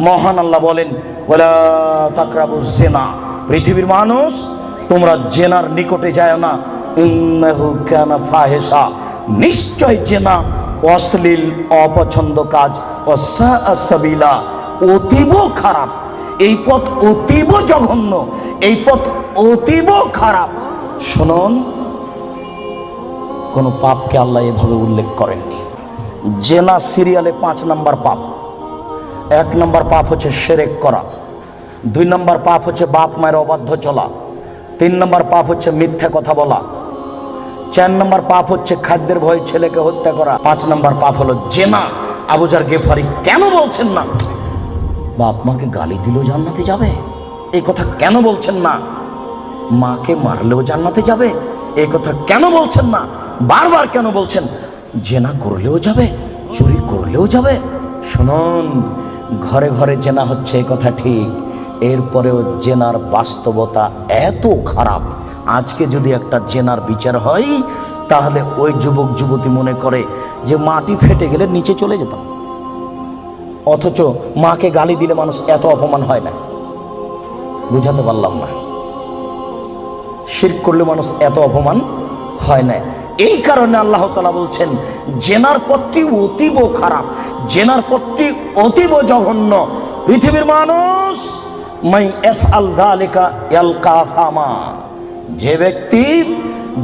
মহান আল্লাহ বলেন ওলা জেনা পৃথিবীর মানুষ, তোমরা জেনার নিকটে যায় না। ফাহেসা নিশ্চয় জেনা অশ্লীল, অপছন্দ কাজ। অসা সাবিলা। অতীব খারাপ। এই পথ অতীব জঘন্য। এই পথ অতীব খারাপ। শুনুন, কোনো পাপকে আল্লাহ এভাবে উল্লেখ করেননি। জেনা সিরিয়ালে পাঁচ নাম্বার পাপ। এক নম্বর পাপ হচ্ছে সেরেক করা। দুই নম্বর পাপ হচ্ছে বাপ মায়ের অবাধ্য চলা। তিন নম্বর পাপ হচ্ছে মিথ্যা কথা বলা। চার নম্বর পাপ হচ্ছে খাদ্যের ভয়ে ছেলেকে হত্যা করা। পাঁচ নম্বর পাপ হলো জেনা। আবুজার গেফারি কেন বলছেন না? বাপ মাকে গালি দিলেও জান্নাতে যাবে। এই কথা কেন বলছেন না? মাকে মারলেও জান্নাতে যাবে। এই কথা কেন বলছেন না? বারবার কেন বলছেন? জেনা করলেও যাবে, চুরি করলেও যাবে। শুনুন ঘরে ঘরে জেনা হচ্ছে কথা ঠিক। এরপরেও জেনার বাস্তবতা এত খারাপ। আজকে যদি একটা জেনার বিচার হয়, তাহলে ওই যুবক যুবতী মনে করে যে মাটি ফেটে গেলে নিচে চলে যেতাম। অথচ মাকে গালি দিলে মানুষ এত অপমান হয় না। বুঝাতে পারলাম না। শির করলে মানুষ এত অপমান হয় না। এই কারণে আল্লাহ তালা বলছেন, জেনার পথটি অতীব খারাপ। জেনার পথটি অতীব জঘন্য। পৃথিবীর মানুষ, মাই এফ আল দালিকা এলকা ফামা। যে ব্যক্তি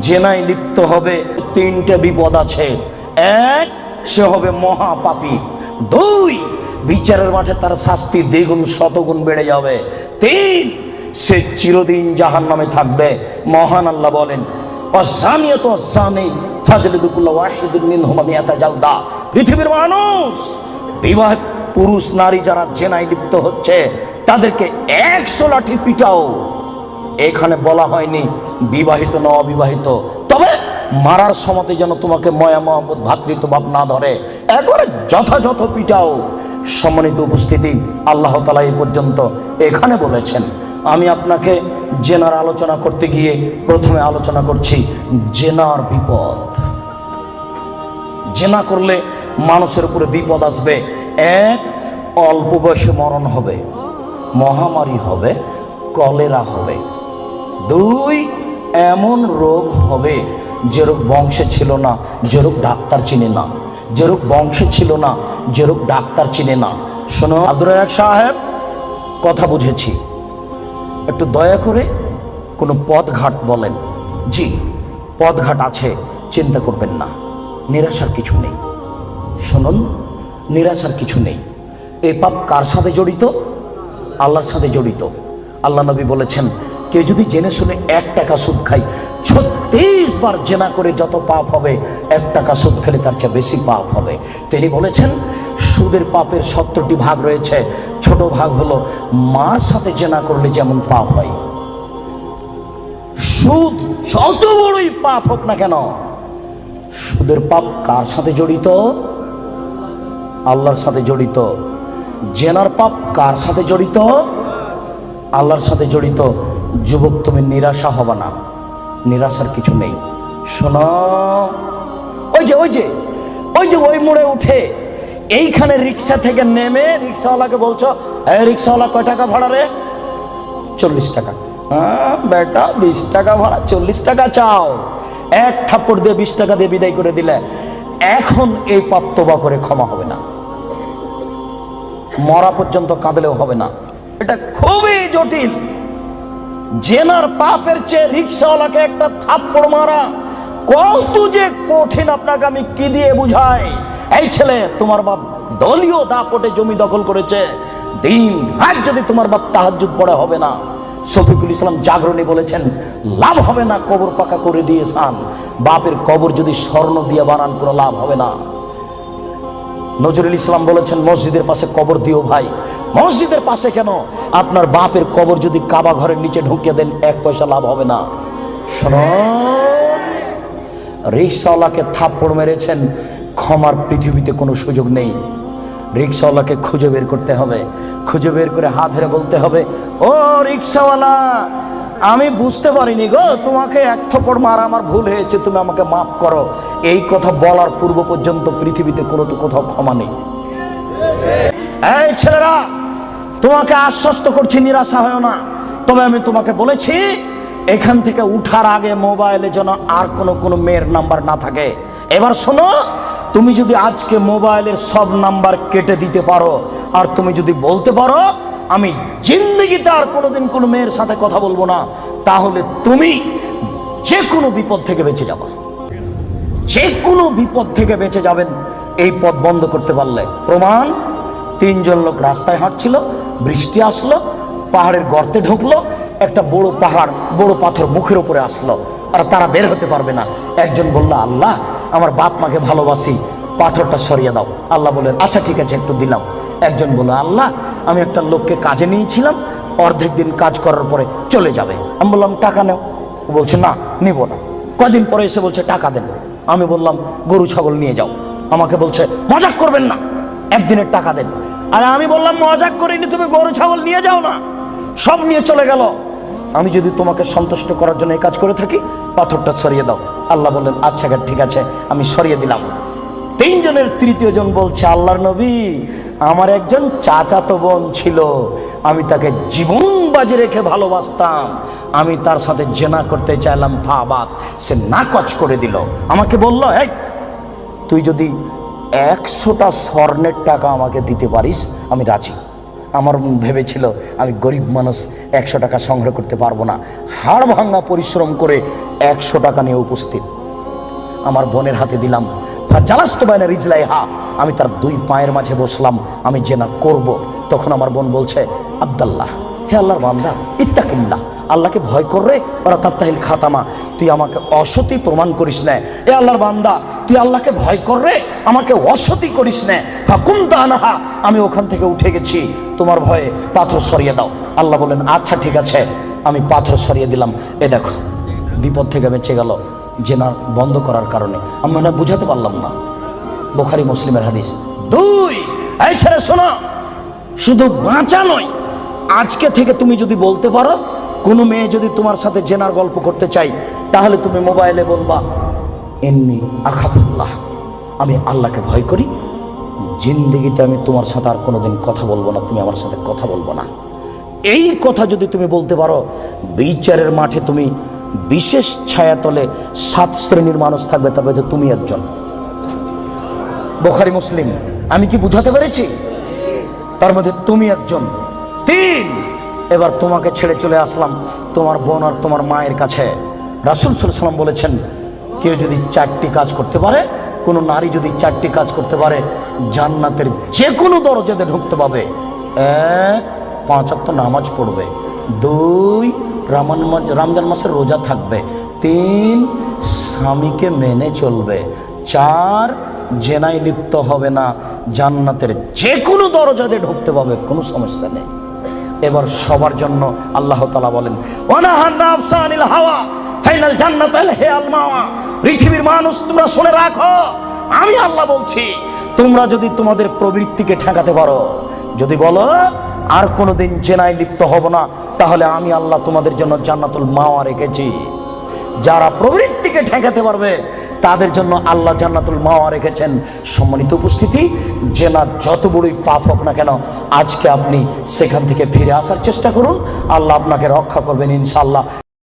জেনায় লিপ্ত হবে, তিনটে বিপদ আছে। এক, সে হবে মহাপাপী। দুই, বিচারের মাঠে তার শাস্তি দ্বিগুণ, শতগুণ বেড়ে যাবে। তিন, সে চিরদিন জাহান নামে থাকবে। মহান আল্লাহ বলেন অসানি ফাজলিদুকুল্লাহ ওয়াহিদুল মিয়াতা জালদা। পৃথিবীর মানুষ, বিবাহ পুরুষ, নারী যারা জেনায় লিপ্ত হচ্ছে, তাদেরকে একশো লাঠি পিটাও। এখানে বলা হয়নি বিবাহিত না অবিবাহিত। তবে মারার সমতে যেন তোমাকে ময়া মহব্বত ভাতৃত্বভাব না ধরে, একবারে যথাযথ পিটাও। সম্মানিত উপস্থিতি, আল্লাহ তালা এই পর্যন্ত এখানে বলেছেন। আমি আপনাকে জেনার আলোচনা করতে গিয়ে প্রথমে আলোচনা করছি জেনার বিপদ। জেনা করলে মানুষের উপরে বিপদ আসবে। এক, অল্প বয়সে মরণ হবে, মহামারী হবে, কলেরা হবে। দুই, এমন রোগ হবে যে রোগ বংশে ছিল না, যে রোগ ডাক্তার চিনে না, যে রোগ বংশে ছিল না, যে রোগ ডাক্তার চিনে না। শোনো, আব্দুর সাহেব, কথা বুঝেছি। একটু দয়া করে কোনো পথঘাট বলেন। জি, পথঘাট আছে, চিন্তা করবেন না, নিরাশার কিছু নেই। শুনুন নিরাশার কিছু নেই। এ পাপ কার সাথে জড়িত? আল্লাহর সাথে জড়িত। আল্লাহ নবী বলেছেন, কেউ যদি জেনে শুনে এক টাকা সুদ খায়, ছত্রিশ বার জেনা করে যত পাপ হবে, এক টাকা সুদ খেলে তার চেয়ে বেশি পাপ হবে। তিনি বলেছেন, সুদের পাপের সত্তরটি ভাগ রয়েছে। ছোট ভাগ হলো মার সাথে জেনা করলে যেমন পাপ হয়। সুদ যত বড়ই পাপ হোক না কেন, সুদের পাপ কার সাথে জড়িত? আল্লাহর সাথে জড়িত। জেনার পাপ কার সাথে জড়িত? আল্লাহর সাথে জড়িত যুবক, তুমি নিরাশা হবে না। নিরাশার কিছু নেই। শোনো, ওই যে ওই যে ওই যে ওই মোড়ে উঠে এইখানে রিক্সা থেকে নেমে রিক্সাওয়ালাকে বলছো এই রিক্সাওয়ালা কয় টাকা ভাড়া রে? চল্লিশ টাকা। হ্যাঁ বেটা, বিশ টাকা ভাড়া, চল্লিশ টাকা চাও। এক থাপ্পড় দিয়ে বিশ টাকা দিয়ে বিদায় করে দিলে এখন এই পাপ তোবা করে ক্ষমা হবে না। মরা পর্যন্ত কাঁদলেও হবে না। এটা খুবই জটিল। জেনার পাপের চেয়ে রিক্সাওয়ালাকে একটা থাপ্পড় মারা কত যে কঠিন আপনাকে আমি কি দিয়ে বুঝাই? এই ছেলে, তোমার বাপ দলীয় দাপটে জমি দখল করেছে। দিন রাত যদি তোমার বাপ তাহাজুদ পড়ে হবে না, শফিকুল ইসলাম জাগরণী বলেছেন, লাভ হবে না, কবর পাকা করে দিয়ে সান বাপের কবর যদি স্বর্ণ দিয়ে বানান, কোনো লাভ হবে না। নজরুল ইসলাম বলেছেন, মসজিদের পাশে কবর দিও ভাই। মসজিদের পাশে কেন? আপনার বাপের কবর যদি কাবা ঘরের নিচে ঢুকিয়ে দেন, এক পয়সা লাভ হবে না। রিক্সাওয়ালাকে থাপ্পড় মেরেছেন, ক্ষমার পৃথিবীতে কোনো সুযোগ নেই। রিক্সাওয়ালাকে খুঁজে বের করতে হবে, খুঁজে বের করে হাত ধরে বলতে হবে, ও রিক্সাওয়ালা আমি বুঝতে পারিনি গো, তোমাকে এক থপ্পড় মারা আমার ভুল হয়েছে, তুমি আমাকে মাফ করো। এই কথা বলার পূর্ব পর্যন্ত পৃথিবীতে কোনো তো কোথাও ক্ষমা নেই। এই ছেলেরা, তোমাকে আশ্বস্ত করছি, নিরাশা হয় না। তবে আমি তোমাকে বলেছি, এখান থেকে উঠার আগে মোবাইলে যেন আর কোনো কোনো মেয়ের নাম্বার না থাকে। এবার শোনো, তুমি যদি আজকে মোবাইলের সব নাম্বার কেটে দিতে পারো, আর তুমি যদি বলতে পারো আমি জিন্দগিতে আর কোনোদিন কোনো মেয়ের সাথে কথা বলব না। তাহলে তুমি যে কোনো বিপদ থেকে বেঁচে যাবা। যে কোনো বিপদ থেকে বেঁচে যাবেন, এই পথ বন্ধ করতে পারলে। প্রমাণ, তিনজন লোক রাস্তায় হাঁটছিল, বৃষ্টি আসলো, পাহাড়ের গর্তে ঢুকলো, একটা বড় পাহাড়, বড় পাথর মুখের উপরে আসলো, আর তারা বের হতে পারবে না। একজন বলল, আল্লাহ, আমার বাপ মাকে ভালোবাসি, পাথরটা সরিয়ে দাও। আল্লাহ বললেন আচ্ছা ঠিক আছে, একটু দিলাম। একজন বলল, আল্লাহ, আমি একটা লোককে কাজে নিয়েছিলাম, অর্ধেক দিন কাজ করার পরে চলে যাবে। আমি বললাম, টাকা নেও। ও বলছে, না, নিব না। কদিন পরে এসে বলছে, টাকা দেন। আমি বললাম, গরু, ছাগল নিয়ে যাও। আমাকে বলছে, মজাক করবেন না, একদিনের টাকা দেন। আরে আমি বললাম, মজাক করিনি, তুমি গরু, ছাগল নিয়ে যাও না। সব নিয়ে চলে গেল। আমি যদি তোমাকে সন্তুষ্ট করার জন্য এই কাজ করে থাকি, পাথরটা সরিয়ে দাও। আল্লাহ বললেন আচ্ছা ঠিক আছে, আমি সরিয়ে দিলাম। তিনজনের তৃতীয় জন বলছে, আল্লাহর নবী আমার একজন চাচাতো বোন ছিল। আমি তাকে জীবন বাজি রেখে ভালোবাসতাম। আমি তার সাথে জেনা করতে চাইলাম ফাবাদ সে নাকচ করে দিল। আমাকে বলল, এই, তুই যদি একশোটা স্বর্ণের টাকা আমাকে দিতে পারিস, আমি রাজি। আমার ভেবেছিল, আমি গরিব মানুষ, একশো টাকা সংগ্রহ করতে পারব না। হাড় ভাঙা পরিশ্রম করে একশো টাকা নিয়ে উপস্থিত। আমার বোনের হাতে দিলাম জালাস্ত বাইনা রিজলাই হা। আমি তার দুই পায়ের মাঝে বসলাম, আমি যে না করব, তখন আমার বোন বলছে, আব্দাল্লাহ, হে আল্লাহর বান্দা, ইত্তাকিল্লাহ, আল্লাহকে ভয় কররে ওরা তাত্তাহিল খাতামা, তুই আমাকে অসতি প্রমাণ করিস না। এ আল্লাহর বান্দা, তুই আল্লাহকে ভয় কররে আমাকে অসতি করিস না। ফাকুম আমি ওখান থেকে উঠে গেছি, তোমার ভয়ে পাথর সরিয়ে দাও। আল্লাহ বলেন আচ্ছা ঠিক আছে, আমি পাথর সরিয়ে দিলাম। এ দেখো, বিপদ থেকে বেঁচে গেল জেনা বন্ধ করার কারণে। আমি মানে বুঝাতে পারলাম না। বোখারি মুসলিমের হাদিস। দুই, এই ছেলে শোনো, শুধু বাঁচা নয়, আজকে থেকে তুমি যদি বলতে পারো, কোনো মেয়ে যদি তোমার সাথে জেনার গল্প করতে চাই, তাহলে তুমি মোবাইলে বলবা, এমনি আখাফুল্লাহ, আমি আল্লাহকে ভয় করি, জিন্দিগিতে আমি তোমার সাথে আর কোনোদিন কথা বলব না, তুমি আমার সাথে কথা বলব না। এই কথা যদি তুমি বলতে পারো, বিচারের মাঠে তুমি বিশেষ ছায়াতলে সাত শ্রেণির মানুষ থাকবে, তার মধ্যে তুমি একজন। বোখারি মুসলিম, আমি কি বুঝাতে পেরেছি? তার মধ্যে তুমি একজন। তিন, এবার তোমাকে ছেড়ে চলে আসলাম, তোমার বোন আর তোমার মায়ের কাছে। রাসুল সাল্লাম বলেছেন, কেউ যদি চারটি কাজ করতে পারে, কোনো নারী যদি চারটি কাজ করতে পারে, জান্নাতের যে কোনো দরজাতে ঢুকতে পাবে। এক পাঁচাত্ত নামাজ পড়বে। দুই রামান মাস, রমজান মাসের রোজা থাকবে। তিন, স্বামীকে মেনে চলবে। চার, জেনায় লিপ্ত হবে না। জান্নাতের যে কোনো দরজাতে ঢুকতে পাবে কোনো সমস্যা নেই। এবার সবার জন্য আল্লাহ তালা বলেন, "ওয়ানাহান নাফসা আনিল হাওয়া, ফাইনাল জান্নাত হেয়াল পৃথিবীর মানুষ, তোমরা শুনে রাখো। আমি আল্লাহ বলছি, তোমরা যদি তোমাদের প্রবৃত্তিকে ঠেকাতে পারো, যদি বলো আর কোনোদিন জেনায় লিপ্ত হব না। তাহলে আমি আল্লাহ তোমাদের জন্য জান্নাতুল মাওয়া রেখেছি। যারা প্রবৃত্তিকে ঠেকাতে পারবে, তাদের জন্য আল্লাহ জান্নাতুল মাওয়া রেখেছেন। সম্মানিত উপস্থিতি, জেনা যত বড়ই পাপ হোক না কেন, আজকে আপনি সেখান থেকে ফিরে আসার চেষ্টা করুন। আল্লাহ আপনাকে রক্ষা করবেন ইনশাআল্লাহ।